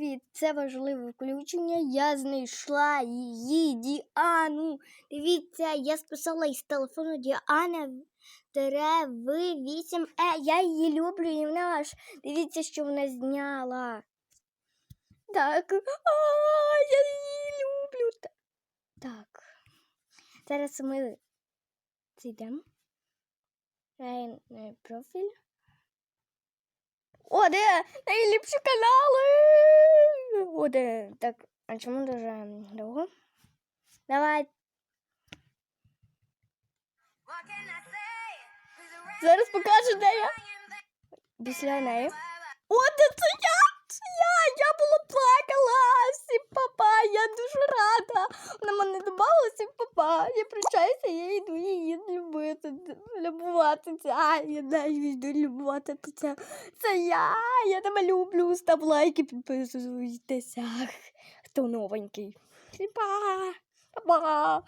привіт! Це важливе включення. Я знайшла її Діану. Дивіться, я списала із телефону Діана в 8 е. Я її люблю і вона аж дивіться, що вона зняла. Так. А, я її люблю. Так. Зараз ми. Граємо профіль. О, де найліпші канали. О. Так, а чому дуже довго? Давай. Зараз покажу, де я. Після неї. О, де? Це я! Я була плакала! Всім папа! Я дуже рада! Вона мене добавилася, папа! Я прощаюся, я йду її любити, любуватися. Я далі йду любуватися. Це я! Я тебе люблю! Став лайки, підписуйтеся. Хто новенький. Па-па!